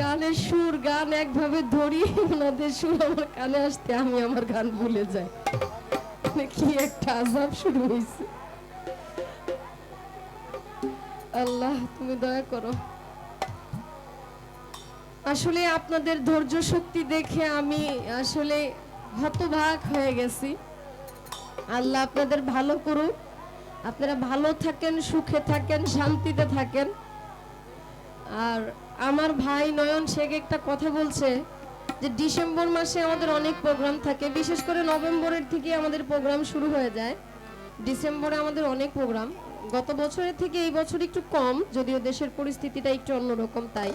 গানের সুর, গান একভাবে ধরি, ওনাদের সুর আমার কানে আসতে আমি আমার গান ভুলে যাই। মানে কি একটা আজাব শুরু হয়েছে আল্লাহ, তুমি দয়া করো। আসলে আপনাদের ধৈর্য শক্তি দেখে আমি আসলে হতবাক হয়ে গেছি। আল্লাহ আপনাদের ভালো করুক। আপনারা ভালো থাকেন, সুখে থাকেন, শান্তিতে থাকেন। আর আমার ভাই নয়ন শেখ একটা কথা বলছে যে ডিসেম্বর মাসে আমাদের অনেক প্রোগ্রাম থাকে, বিশেষ করে নভেম্বরের থেকে আমাদের প্রোগ্রাম শুরু হয়ে যায়। ডিসেম্বরে আমাদের অনেক প্রোগ্রাম গত বছরের থেকে এই বছর একটু কম, যদিও দেশের পরিস্থিতিটা একটু অন্যরকম তাই।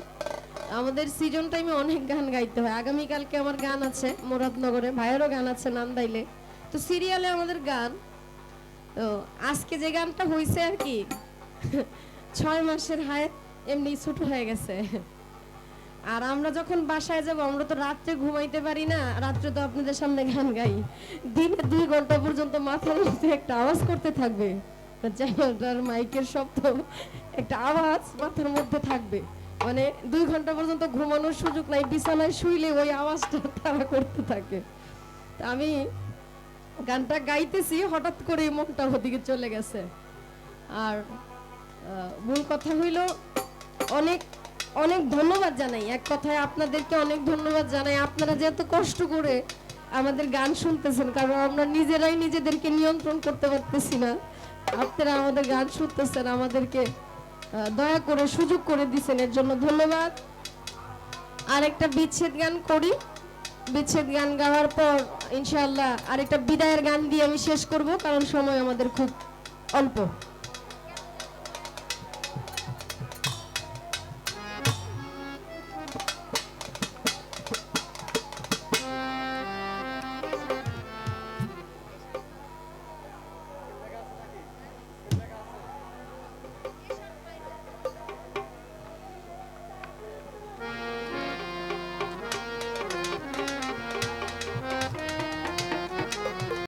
আমাদের সিজন টাইমে অনেক গান গাইতে হয়। আগামীকালকে আমার গান আছে, মুরাদনগরে। ভাইয়েরও গান আছে নান্দাইলে। তো সিরিয়ালে আমাদের গান। তো আজকে যে গানটা হয়েছে আর কি, ছয় মাসের হায়াত এমনি ছোট হয়ে গেছে। আর আমরা যখন বাসায় যাব, আমরা তো রাত্রে ঘুমাইতে পারি না, রাত্রে তো আপনাদের সামনে গান গাই। দিনে দুই ঘণ্টা পর্যন্ত মাথার মধ্যে একটা আওয়াজ করতে থাকবে। চ্যানেলটার মাইকের শব্দ, একটা আওয়াজ মাথার মধ্যে থাকবে। মানে দুই ঘণ্টা পর্যন্ত ঘুমানোর সুযোগ নাই, বিছানায় শুইলে ওই আওয়াজটা তারা করতে থাকে। আমি গানটা গাইতেছি, হঠাৎ করে মনটা ওদিকে চলে গেছে। আর মূল কথা হইল, অনেক অনেক ধন্যবাদ জানাই। এক কথায় আপনাদেরকে অনেক ধন্যবাদ জানাই। আপনারা যে এত কষ্ট করে আমাদের গান শুনতেছেন, কারণ আমরা নিজেরাই নিজেদেরকে নিয়ন্ত্রণ করতে পারতেছি না। আপনারা আমাদের গান শুনতেছেন, আমাদেরকে দয়া করে সুযোগ করে দিছেন, এর জন্য ধন্যবাদ। আরেকটা বিচ্ছেদ গান করি। বিচ্ছেদ গান গাওয়ার পর ইনশাল্লাহ আরেকটা বিদায়ের গান দিয়ে আমি শেষ করব, কারণ সময় আমাদের খুব অল্প।